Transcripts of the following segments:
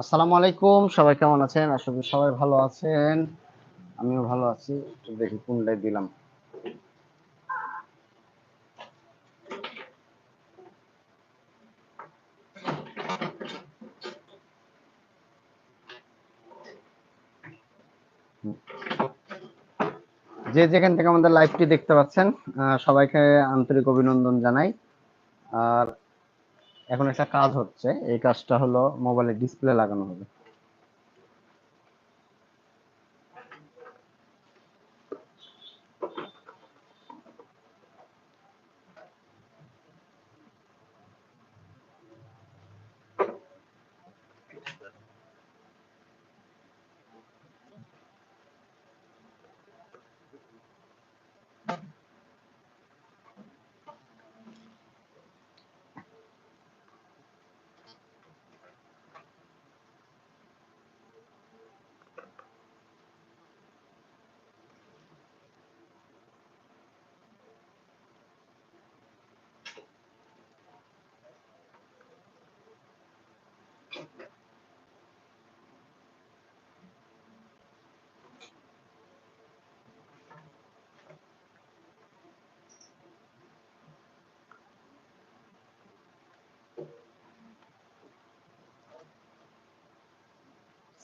আসসালামু আলাইকুম, সবাই কেমন আছেন? আশা করি সবাই ভালো আছেন। আমিও ভালো আছি। দেখি কোনটায় দিলাম। যে যেখান থেকে আমাদের লাইভটি দেখতে পাচ্ছেন সবাইকে আন্তরিক অভিনন্দন জানাই। আর এখন একটা কাজ হচ্ছে এই কাজটা হলো মোবাইলে ডিসপ্লে লাগানো হবে।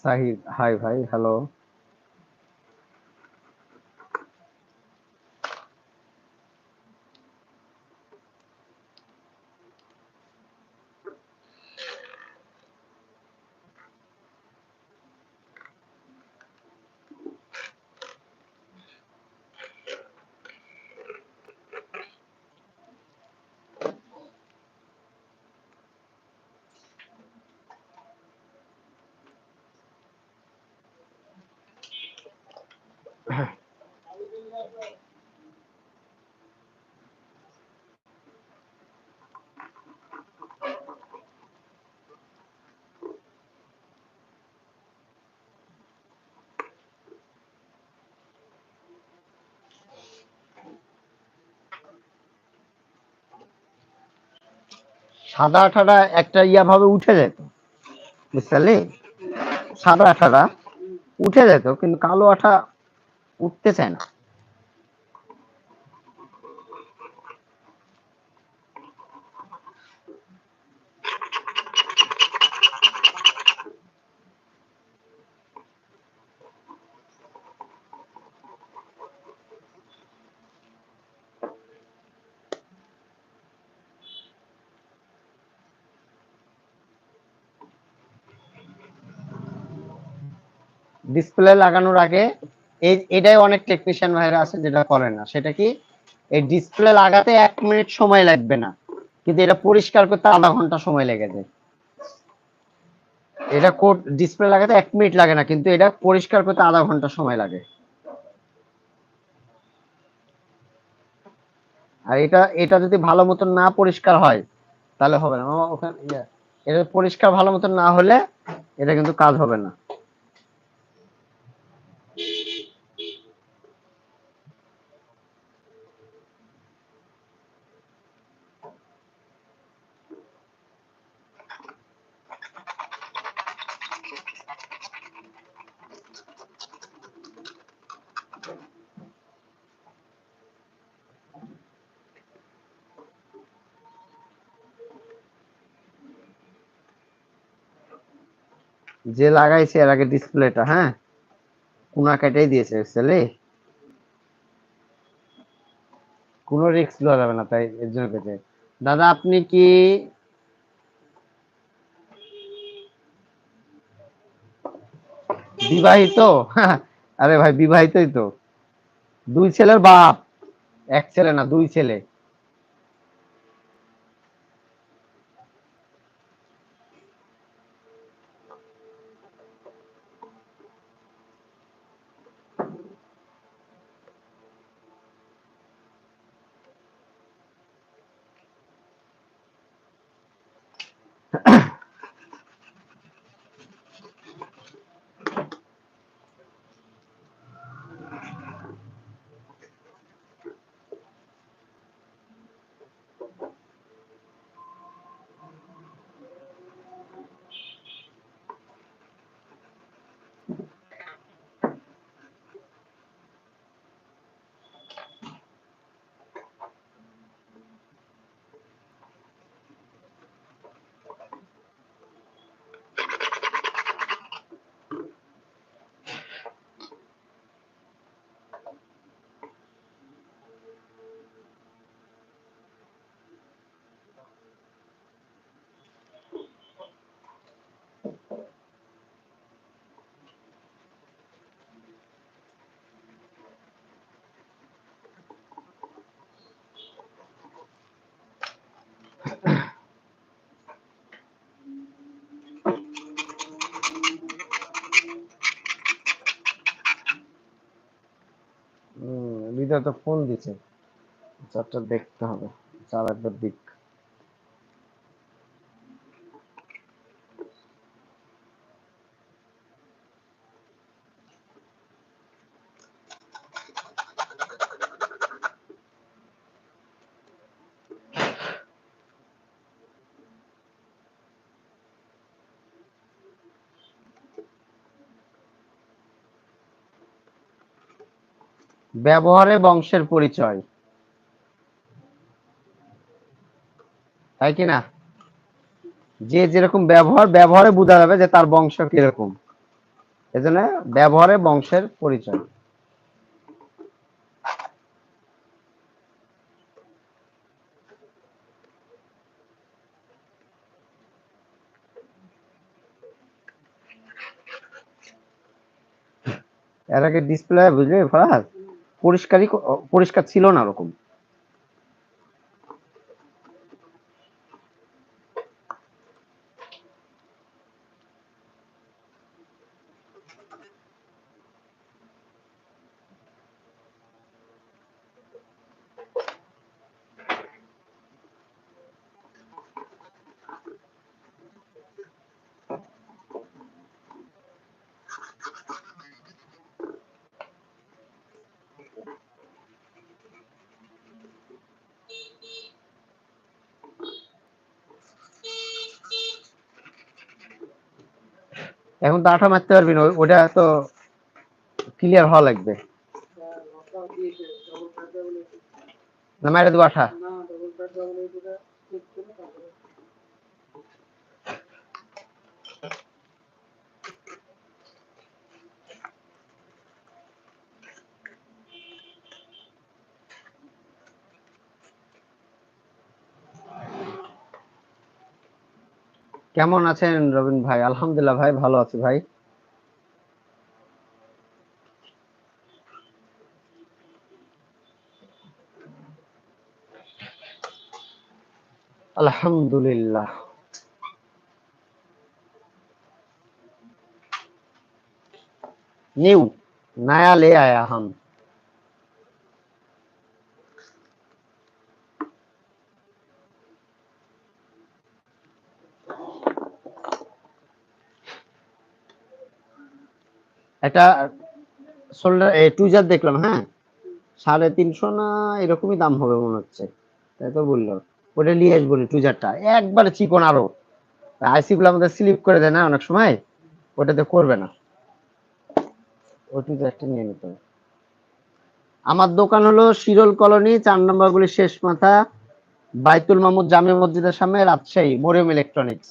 সাহিদ হাই ভাই হ্যালো সাদা আঠাটা একটা ইয়া ভাবে উঠে যেত, বুঝতে সাদা আঠাটা উঠে যেত, কিন্তু কালো আঠা উঠতে চায় না। ডিসপ্লে লাগানোর আগে এটাই অনেক টেকনিশিয়ান ভাইরা আছে যেটা করে না। সেটা কি? এই ডিসপ্লে লাগাতে এক মিনিট সময় লাগবে না। কিন্তু এটা পরিষ্কার করতে আধা ঘণ্টা সময় লেগে যায়। এটা কোড ডিসপ্লে লাগাতে এক মিনিট লাগে না, কিন্তু এটা পরিষ্কার করতে আধা ঘণ্টা সময় লাগে। আর এটা এটা যদি ভালো মতন না পরিষ্কার হয়, তাহলে হবে না। ওখানে এটা পরিষ্কার ভালো মতন না হলে, এটা কিন্তু কাজ হবে না। যে লাগাইছে এর আগে ডিসপ্লেটা হ্যাঁ? কুনা কেটেই দিয়েছে বুঝলে কোনো রিস্ক লওয়া যাবে না তাই এর জন্য কেটে। দাদা, আপনি কি বিবাহিত? আরে ভাই, বিবাহিতই তো। দুই ছেলের বাপ। এক ছেলে না, দুই ছেলে। হৃদয় তো ফোন দিছে। চারটা দেখতে হবে। চার একবার দিক। ব্যবহারে বংশের পরিচয়। তাই কি না? যে যেরকম ব্যবহার, ব্যবহারে বোঝা যাবে যে তার বংশ কীরকম। এজন্য ব্যবহারে বংশের পরিচয়। এর আগে ডিসপ্লে বুঝলে ফরাজ? পরিষ্কারই পরিষ্কার ছিল না ওরকম। এখন তো আঠা মারতে পারবি না ওটা তো ক্লিয়ার হওয়া লাগবে। না, মাইরে দেবো আঠা। কেমন আছেন রবিন ভাই আলহামদুলিল্লাহ ভাই ভালো আছি ভাই আলহামদুলিল্লাহ न्यू नया ले आया हम একটা শোল্ডার টুজার দেখলাম হ্যাঁ? সাড়ে তিনশো না এরকমই দাম হবে মনে হচ্ছে। তাই তো বলল। ওটা নিয়ে আসব টুজারটা একবারে চিকন আরও। আইসি গুলো আমাদের স্লিপ করে দেয় না অনেক সময়। ওটাতে করবে না। ওই টুজারটা নিয়ে নিতে হবে। আমার দোকান হলো শিরল কলোনি, চার নম্বর গুলি শেষ মাথা, বাইতুল মামুদ জামে মসজিদের সামনে রাজশাহী মরিয়ম ইলেকট্রনিক্স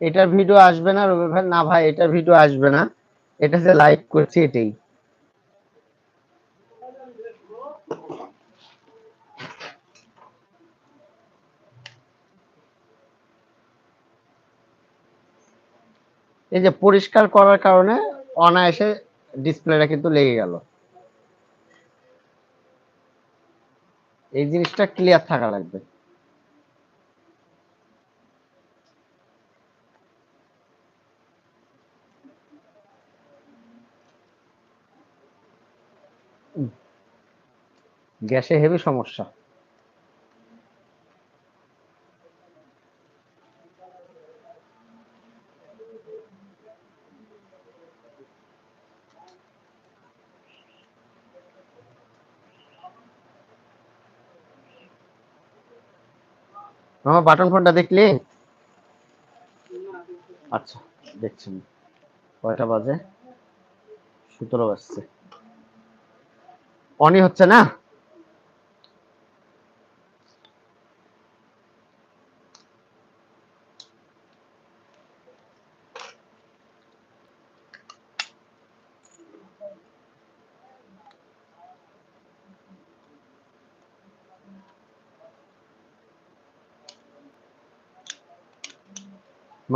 এটার ভিডিও আসবে না, রবি ভাই। না ভাই, এটার ভিডিও আসবে না। এটা যে লাইভ করছি এটাই। এই যে পরিষ্কার করার কারণে অনায়াসে ডিসপ্লেটা কিন্তু লেগে গেল। এই জিনিসটা ক্লিয়ার থাকা লাগবে। গ্যাসে হেভি সমস্যা। আমার বাটন ফোনটা দেখলি? আচ্ছা দেখছি। কয়টা বাজে? সতেরো বাজছে। অনই হচ্ছে না?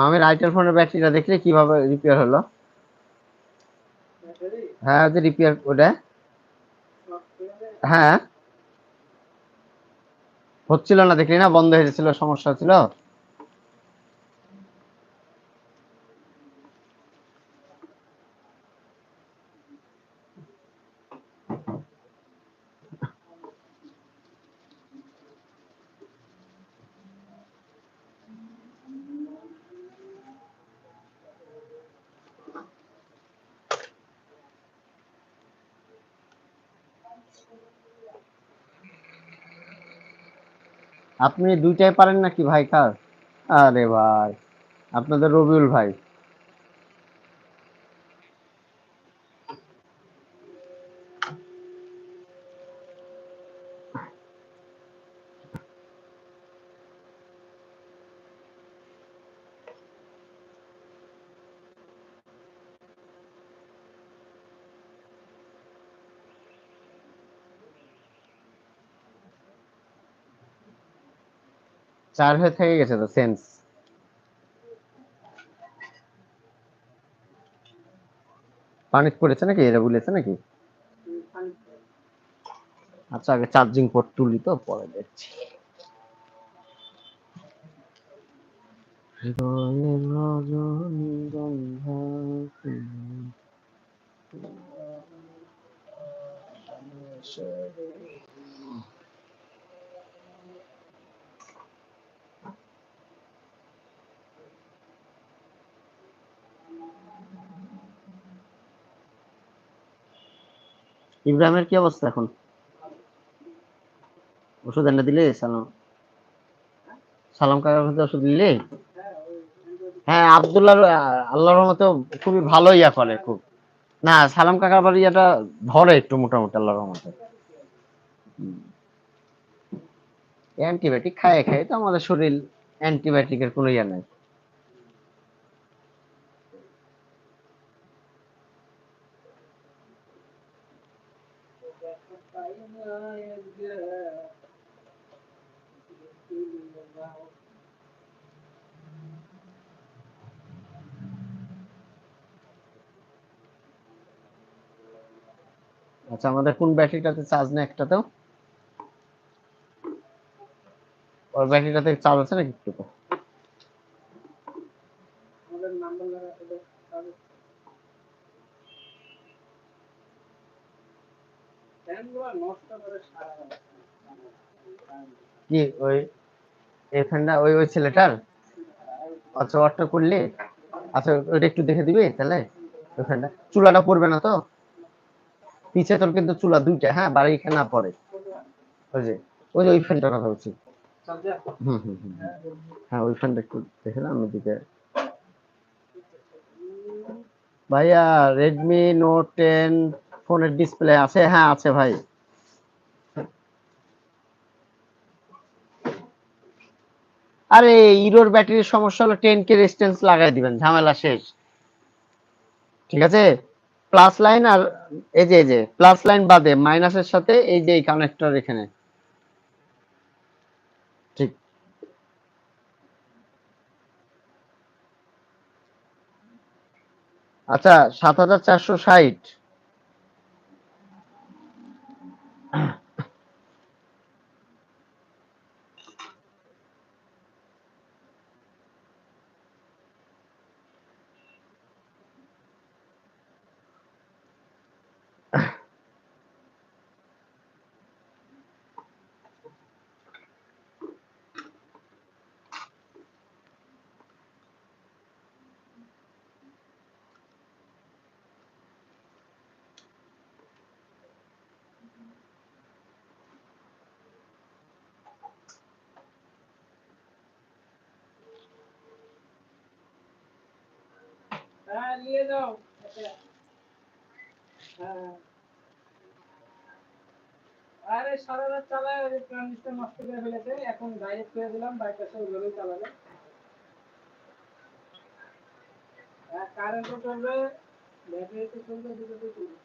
মামের আইটেল ফোনের ব্যাটারিটা দেখলে কীভাবে রিপেয়ার হলো? হ্যাঁ ওদের রিপেয়ার ওটা। হ্যাঁ। হচ্ছিল না দেখলি না? বন্ধ হয়ে গেছিল, সমস্যা ছিল আপনি দুইটাই পারেন নাকি ভাই কাজ আরে ভাই আপনাদের রবিউল ভাই। চার হয়ে থেকে গেছে তো সেন্স পানি পড়েছে নাকি? এটা বলেছে নাকি? আচ্ছা আগে চার্জিং পোর্ট তুলি তো, পরে দেখছি। রজনীগন্ধা ইব্রাহিমের কি অবস্থা এখন? ওষুধ এনে দিলে সালাম। সালাম কাকার কাছে ওষুধ দিলে হ্যাঁ আবদুল্লাহ, আল্লাহর রহমতে খুবই ভালো ইয়া করে, খুব। না, সালাম কাকার বাড়ি এটা ধরে একটু মোটামুটি আল্লাহর রহমতে। অ্যান্টিবায়োটিক খায় খায়, তো আমাদের শরীর অ্যান্টিবায়োটিকের কোনো ইয়া নাই। আচ্ছা আমাদের কোন ব্যাটারিটাতে চার্জ নেই একটাতেও? ওর ব্যাটারিটাতে চার্জ আছে নাকি একটু কি ওই ওই ওই ছেলেটার? আচ্ছা অর্ডার করলি? আচ্ছা ওইটা একটু দেখে দিবি তাহলে ওই ফ্যানটা চুলাটা পড়বে না তো? পিছে তোর কিন্তু চুলা দুইটা হ্যাঁ? বাড়ি এখানে না পড়ে ওই যে ওই যে ওই ফ্যানটার কথা বলছি। হ্যাঁ ওই ফ্যানটা একটু দেখে না দিকে ভাইয়া রেডমি নোট টেন ফোনের ডিসপ্লে আছে? হ্যাঁ আছে ভাই। আরে, ইরোর ব্যাটারির সমস্যা হলো টেন কে রেজিস্ট্যান্স লাগাই দিবেন, ঝামেলা শেষ। ঠিক আছে? প্লাস লাইন আর এই যে এই যে প্লাস লাইন বাদে মাইনাসের সাথে এই যে এই কানেক্টর এখানে। ঠিক। আচ্ছা সাত হাজার চারশো ষাট। নিয়ে যাও হ্যাঁ আরে, সারা রাত চালায় ওই নষ্ট করে ফেলেছে। এখন ডাইরেক্ট করে দিলাম বাইকটা সব ওইভাবেই চালাবে কারেন্টও চলবে ব্যাটারিতে চলবে দুটোতেই চলবে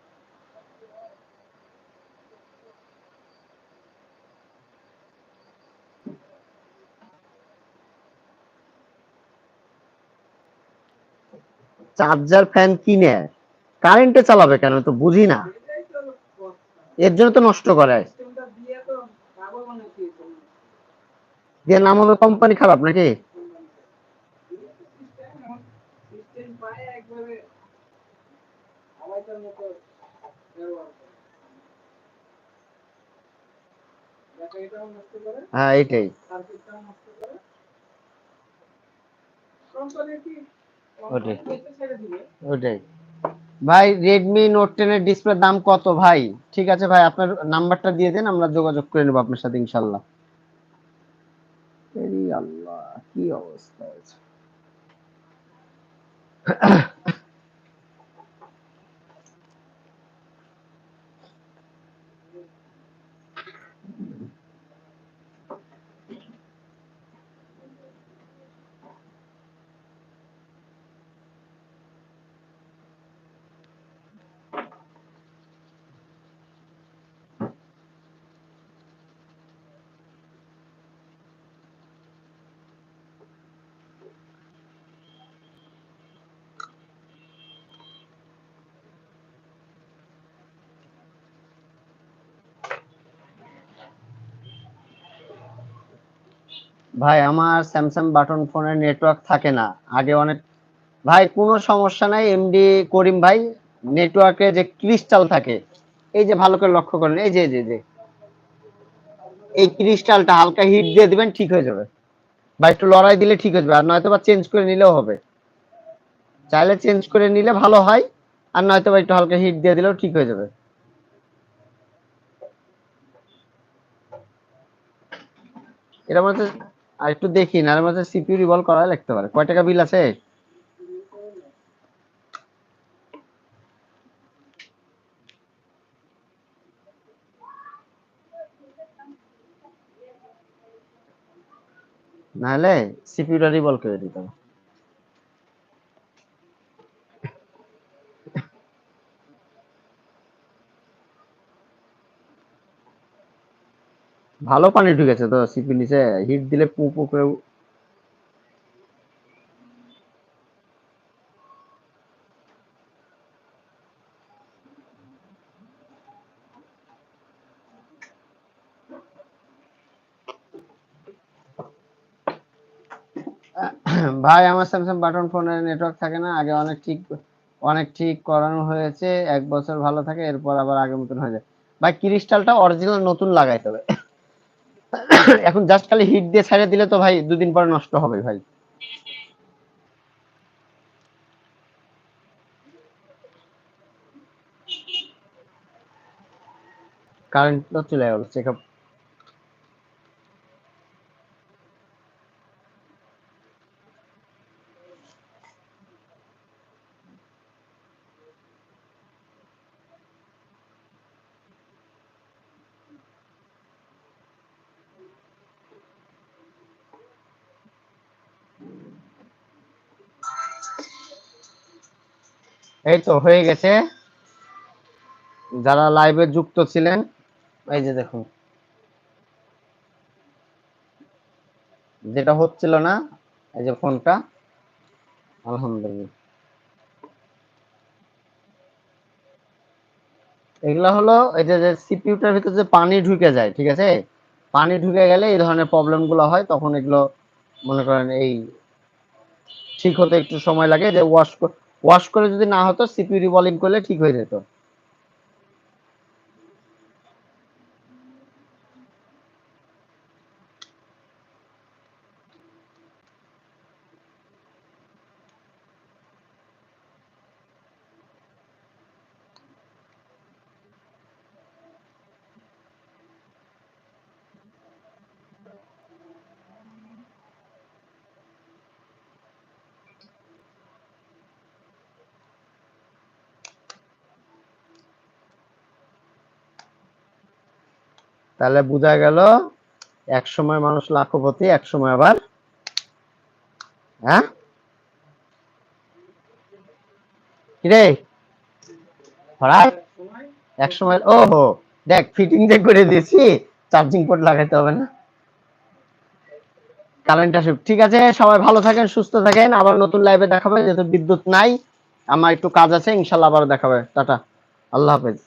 চার্জার ফ্যান কিনে কারেন্টে চালাবে কেন? তো বুঝি না। এটাই। এর জন্য তো নষ্ট করে। দিয়ে নাম হবে কোম্পানি খারাপ নাকি? হ্যাঁ কোম্পানি ওটাই। ওইটাই ভাই রেডমি নোট টেনের ডিসপ্লে দাম কত ভাই? ঠিক আছে ভাই আপনার নাম্বারটা দিয়ে দেন আমরা যোগাযোগ করে নেব আপনার সাথে ইনশাল্লাহ আল্লাহ কি অবস্থা ভাই, আমার স্যামসাং বাটন ফোনের নেটওয়ার্ক থাকে না। আগে অনেক ভাই, কোনো সমস্যা নাই এমডি করিম ভাই নেটওয়ার্কে যে ক্রিস্টাল থাকে, এই যে ভালো করে লক্ষ্য করেন, এই যে যে যে। এই ক্রিস্টালটা হালকা হিট দিয়ে দিবেন, ঠিক হয়ে যাবে। বা একটু লড়াই দিলে ঠিক হয়ে যাবে, আর নয়তো বা চেঞ্জ করে নিলেও হবে। চাইলে চেঞ্জ করে নিলে ভালো হয়, আর নয়তো বা একটু হালকা হিট দিয়ে দিলেও ঠিক হয়ে যাবে। এর মধ্যে আর একটু দেখি না মাঝে সিপিইউ রিভল করা লাগতে পারে। কয় টাকা বিল আছে? নাহলে সিপিইউটা রিভল করে দিতে হবে। ভালো পানি ঢুকেছে তো, সিপি নিচে হিট দিলে পু পু করে ভাই, আমার স্যামসাং বাটন ফোনের নেটওয়ার্ক থাকে না, আগে অনেক ঠিক অনেক ঠিক করানো হয়েছে, এক বছর ভালো থাকে, এরপর আবার আগের মতন হয়ে যায়। ভাই ক্রিস্টালটা অরিজিনাল নতুন লাগাইতে হবে। এখন জাস্ট খালি হিট দিয়ে ছাড়িয়ে দিলে তো ভাই দুদিন পরে নষ্ট হবে ভাই। কারেন্ট তো চলে গেল চেক আপ এই তো হয়ে গেছে। যারা লাইভে যুক্ত ছিলেন, এই যে দেখুন। যেটা হচ্ছিল না, এই যে ফোনটা, আলহামদুলিল্লাহ। এগুলা হলো এই যে সিপিইউটার ভিতরে যে পানি ঢুকে যায়, ঠিক আছে? পানি ঢুকে গেলে এই ধরনের প্রবলেমগুলো হয়, তখন এগুলো মনে করেন এই ঠিক হতে একটু সময় লাগে, যে ওয়াশ ওয়াশ করে যদি না হতো সিপিউরি রিবলিং করলে ঠিক হয়ে যেত। তাহলে বোঝা গেল এক সময় মানুষ লাখপতি এক সময় আবার হ্যাঁ? কিরে? এক সময় ও হো দেখ ফিটিং যে করে দিয়েছি চার্জিং পোর্ট লাগাইতে হবে না। কারেন্ট আসে ঠিক আছে সবাই ভালো থাকেন সুস্থ থাকেন আবার নতুন লাইভে দেখাবে যেহেতু বিদ্যুৎ নাই আমার একটু কাজ আছে ইনশাল্লাহ আবার দেখাবে। টাটা আল্লাহ হাফেজ।